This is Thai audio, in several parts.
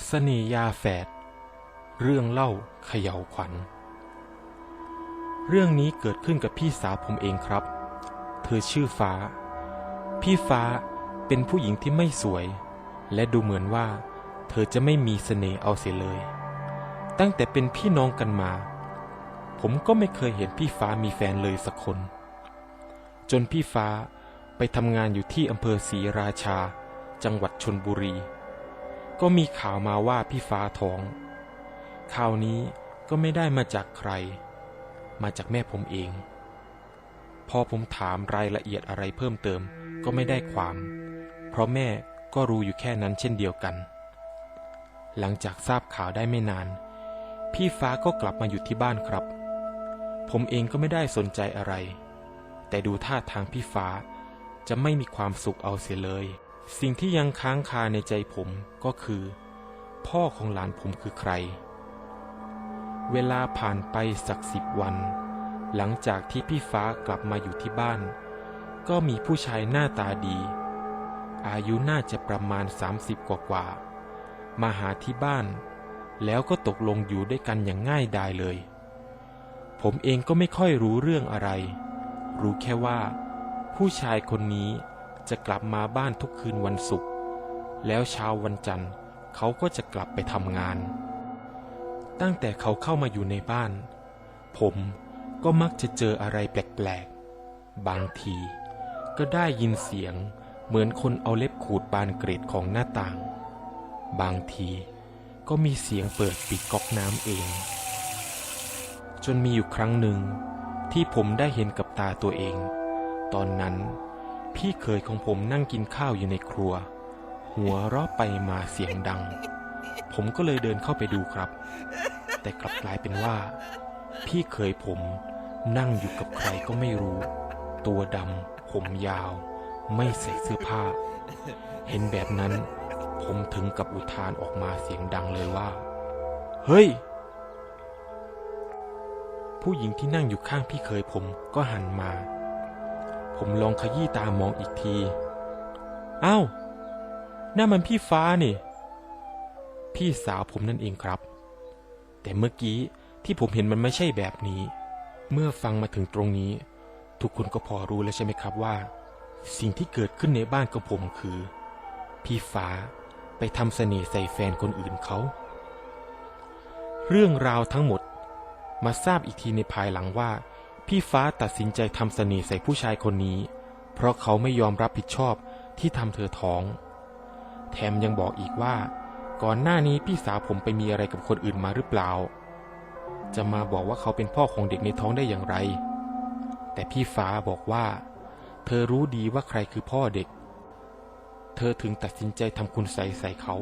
เสน่ห์ยาแฝด เรื่องเล่าเขย่าขวัญ เรื่องนี้เกิดขึ้นกับพี่สาวผมเองครับ เธอชื่อฟ้า พี่ฟ้าเป็นผู้หญิงที่ไม่สวย และดูเหมือนว่า เธอจะไม่มีเสน่ห์เอาเสียเลย ตั้งแต่เป็นพี่น้องกันมา ผมก็ไม่เคยเห็นพี่ฟ้ามีแฟนเลยสักคน จนพี่ฟ้าไปทำงานอยู่ที่อำเภอศรีราชา จังหวัดชนบุรี ก็มีข่าวมาว่าพี่ฟ้าท้อง ข่าวนี้ก็ไม่ได้มาจากใคร มาจากแม่ผมเอง พอผมถามรายละเอียดอะไรเพิ่มเติมก็ไม่ได้ความ เพราะแม่ก็รู้อยู่แค่นั้นเช่นเดียวกัน หลังจากทราบข่าวได้ไม่นาน พี่ฟ้าก็กลับมาอยู่ที่บ้านครับ ผมเองก็ไม่ได้สนใจอะไร แต่ดูท่าทางพี่ฟ้าจะไม่มีความสุขเอาเสียเลย สิ่งที่ยังค้างคาในใจผมก็คือ พ่อของหลานผมคือใคร เวลาผ่านไปสักสิบวัน หลังจากที่พี่ฟ้ากลับมาอยู่ที่บ้าน ก็มีผู้ชายหน้าตาดี อายุน่าจะประมาณ 30 กว่ากว่า มาหาที่บ้าน แล้วก็ตกลงอยู่ด้วยกันอย่างง่ายดายเลย ผมเองก็ไม่ค่อยรู้เรื่องอะไร รู้แค่ว่า ผู้ชายคนนี้ จะกลับมาบ้านทุกคืนวันศุกร์แล้วเช้าวันจันทร์เขาก็จะกลับไปทำงาน ตั้งแต่เขาเข้ามาอยู่ในบ้าน ผมก็มักจะเจออะไรแปลกๆ บางที ก็ได้ยินเสียงเหมือนคนเอาเล็บขูดบานเกรดของหน้าต่าง บางทีก็มีเสียงเปิดปิดก๊อกน้ำเอง จนมีอยู่ครั้งหนึ่งที่ผมได้เห็นกับตาตัวเอง ตอนนั้น พี่เคยของผมนั่งกินข้าวอยู่ในครัว หัวเราะไปมาเสียงดัง ผมก็เลยเดินเข้าไปดูครับ แต่กลับกลายเป็นว่า พี่เคยผมนั่งอยู่กับใครก็ไม่รู้ ตัวดำผมยาว ไม่ใส่เสื้อผ้า เห็นแบบนั้น ผมถึงกับอุทานออกมาเสียงดังเลยว่า เฮ้ย ผู้หญิงที่นั่งอยู่ข้างพี่เคยผมก็หันมา ผมลองขยี้ตามองอีกที อ้าวนั่นมันพี่ฟ้านี่ พี่สาวผมนั่นเองครับ แต่เมื่อกี้ที่ผมเห็นมันไม่ใช่แบบนี้ เมื่อฟังมาถึงตรงนี้ ทุกคนก็พอรู้แล้วใช่ไหมครับว่า สิ่งที่เกิดขึ้นในบ้านของผมคือ พี่ฟ้าไปทำเสน่ห์ใส่แฟนคนอื่นเขา เรื่องราวทั้งหมดมาทราบอีกทีในภายหลังว่า พี่ฟ้าตัดสินใจทำเสน่ห์ใส่ผู้ชายคนนี้ เพราะเขาไม่ยอมรับผิดชอบที่ทำเธอท้อง แถมยังบอกอีกว่า ก่อนหน้านี้พี่สาวผมไปมีอะไรกับคนอื่นมาหรือเปล่า จะมาบอกว่าเขาเป็นพ่อของเด็กในท้องได้อย่างไร แต่พี่ฟ้าบอกว่า เธอรู้ดีว่าใครคือพ่อเด็ก เธอถึงตัดสินใจทำคุณใส่ใส่เขา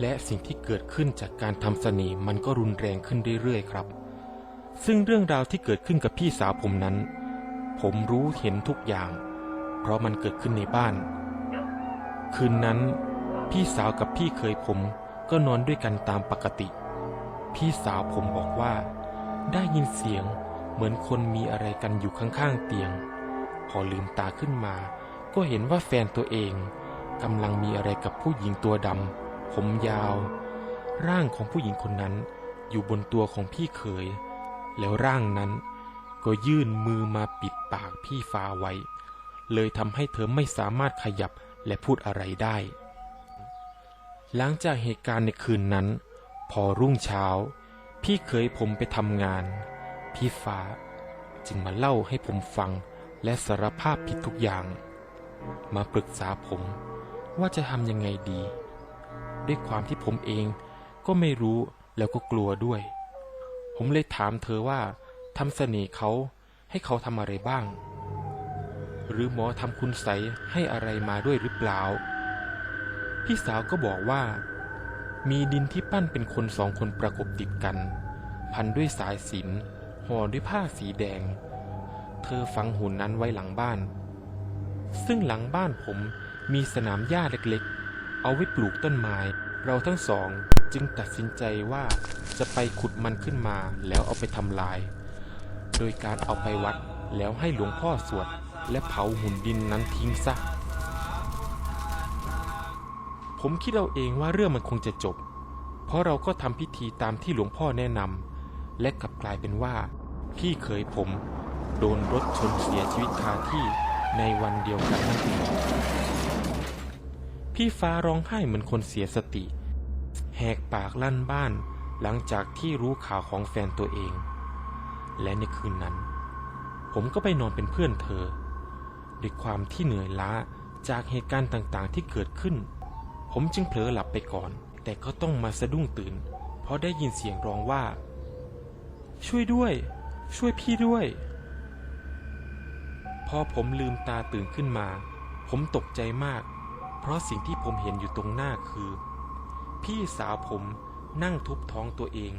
และสิ่งที่เกิดขึ้นจากการทำเสน่ห์มันก็รุนแรงขึ้นเรื่อยๆครับ ซึ่งเรื่องราวที่เกิดขึ้นกับพี่สาวผมนั้น ผมรู้เห็นทุกอย่าง เพราะมันเกิดขึ้นในบ้าน คืนนั้น พี่สาวกับพี่เคยผมก็นอนด้วยกันตามปกติ พี่สาวผมบอกว่า ได้ยินเสียงเหมือนคนมีอะไรกันอยู่ข้างๆเตียง พอลืมตาขึ้นมา ก็เห็นว่าแฟนตัวเองกำลังมีอะไรกับผู้หญิงตัวดำผมยาว ร่างของผู้หญิงคนนั้นอยู่บนตัวของพี่เขย แล้วร่างนั้นก็ยื่นมือมาปิดปากพี่ฟ้าไว้ เลยทำให้เธอไม่สามารถขยับและพูดอะไรได้ หลังจากเหตุการณ์ในคืนนั้น พอรุ่งเช้า พี่เคยผมไปทำงาน พี่ฟ้าจึงมาเล่าให้ผมฟังและสารภาพผิดทุกอย่าง มาปรึกษาผมว่าจะทำยังไงดี ด้วยความที่ผมเองก็ไม่รู้แล้วก็กลัวด้วย ผมเลยถามเธอว่าทำเสน่ห์เขาให้เขาทำอะไรบ้าง หรือหมอทำคุณใสยให้อะไรมาด้วยหรือเปล่า พี่สาวก็บอกว่า มีดินที่ปั้นเป็นคนสองคนประกบติดกัน พันด้วยสายสิญจนห่อด้วยผ้าสีแดง เธอฝังหุ่นนั้นไว้หลังบ้าน ซึ่งหลังบ้านผมมีสนามหญ้าเล็กๆ เอาไว้ปลูกต้นไม้ เราทั้งสอง จึงตัดสินใจว่าจะไปขุดมันขึ้นมาแล้วเอาไปทำลาย โดยการเอาไปวัดแล้วให้หลวงพ่อสวดและเผาหุ่นดินนั้นทิ้งซะ ผมคิดเอาเองว่าเรื่องมันคงจะจบ เพราะเราก็ทำพิธีตามที่หลวงพ่อแนะนำและกลับกลายเป็นว่า พี่เคยผมโดนรถชนเสียชีวิตคาที่ในวันเดียวกันนั่นเองพี่ฟ้าร้องไห้เหมือนคนเสียสติ กปากลั่นบ้านหลังจากที่รู้ข่าวของแฟนตัวเอง และในคืนนั้น ผมก็ไปนอนเป็นเพื่อนเธอ ด้วยความที่เหนื่อยล้าจากเหตุการณ์ต่างๆที่เกิดขึ้น ผมจึงเผลอหลับไปก่อน แต่ก็ต้องมาสะดุ้งตื่น เพราะได้ยินเสียงร้องว่า ช่วยด้วย ช่วยพี่ด้วย พอผมลืมตาตื่นขึ้นมา ผมตกใจมาก เพราะสิ่งที่ผมเห็นอยู่ตรงหน้าคือ พี่สาวผมนั่งทุบท้องตัวเอง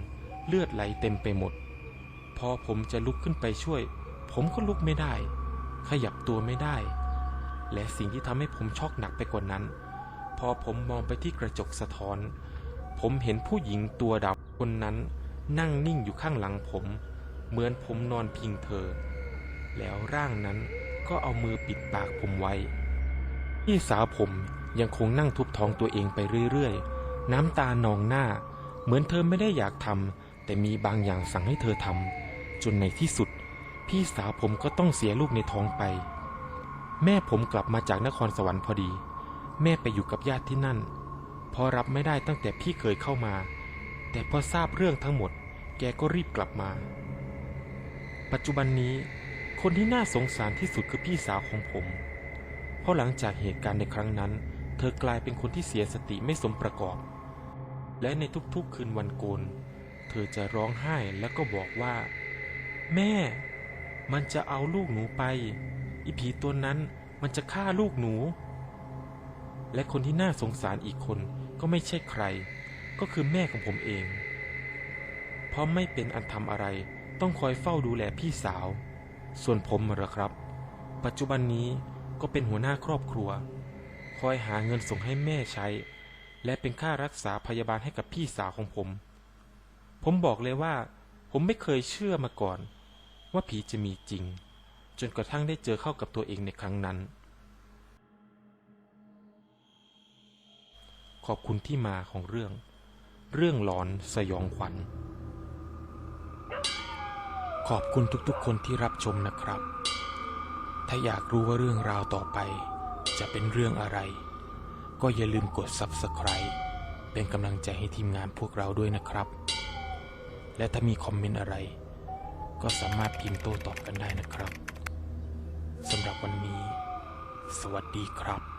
เลือดไหลเต็มไปหมด พอผมจะลุกขึ้นไปช่วย ผมก็ลุกไม่ได้ ขยับตัวไม่ได้ และสิ่งที่ทำให้ผมช็อกหนักไปกว่านั้น พอผมมองไปที่กระจกสะท้อน ผมเห็นผู้หญิงตัวดำคนนั้น นั่งนิ่งอยู่ข้างหลังผม เหมือนผมนอนพิงเธอ แล้วร่างนั้นก็เอามือปิดปากผมไว้ พี่สาวผมยังคงนั่งทุบท้องตัวเองไปเรื่อยๆ น้ำตานองหน้า เหมือนเธอไม่ได้อยากทำแต่มีบางอย่างสั่งให้เธอทำจนในที่สุด พี่สาวผมก็ต้องเสียลูกในท้องไป แม่ผมกลับมาจากนครสวรรค์พอดี แม่ไปอยู่กับญาติที่นั่น พอรับไม่ได้ตั้งแต่พี่เคยเข้ามา แต่พอทราบเรื่องทั้งหมด แกก็รีบกลับมา ปัจจุบันนี้ คนที่น่าสงสารที่สุดคือพี่สาวของผม เพราะหลังจากเหตุการณ์ในครั้งนั้น เธอกลายเป็นคนที่เสียสติไม่สมประกอบ และในทุกๆคืนวันโกน เธอจะร้องไห้แล้วก็บอกว่า แม่ มันจะเอาลูกหนูไป อีผีตัวนั้นมันจะฆ่าลูกหนู และคนที่น่าสงสารอีกคนก็ไม่ใช่ใคร ก็คือแม่ของผมเอง เพราะไม่เป็นอันทำอะไร ต้องคอยเฝ้าดูแลพี่สาว ส่วนผมเหรอครับ ปัจจุบันนี้ก็เป็นหัวหน้าครอบครัว คอยหาเงินส่งให้แม่ใช้ และเป็นค่ารักษาพยาบาลให้กับพี่สาวของผม ผมบอกเลยว่า ผมไม่เคยเชื่อมาก่อน ว่าผีจะมีจริง จนกระทั่งได้เจอเข้ากับตัวเองในครั้งนั้น ขอบคุณที่มาของเรื่อง เรื่องหลอนสยองขวัญ ขอบคุณทุกๆ คนที่รับชมนะครับ ถ้าอยากรู้ว่าเรื่องราวต่อไป จะเป็นเรื่องอะไร ก็อย่าลืมกด Subscribe เป็นกำลังใจให้ทีมงานพวกเราด้วยนะครับ และถ้ามีคอมเมนต์อะไร ก็สามารถพิมพ์โต้ตอบกันได้นะครับสำหรับวันนี้ สวัสดีครับ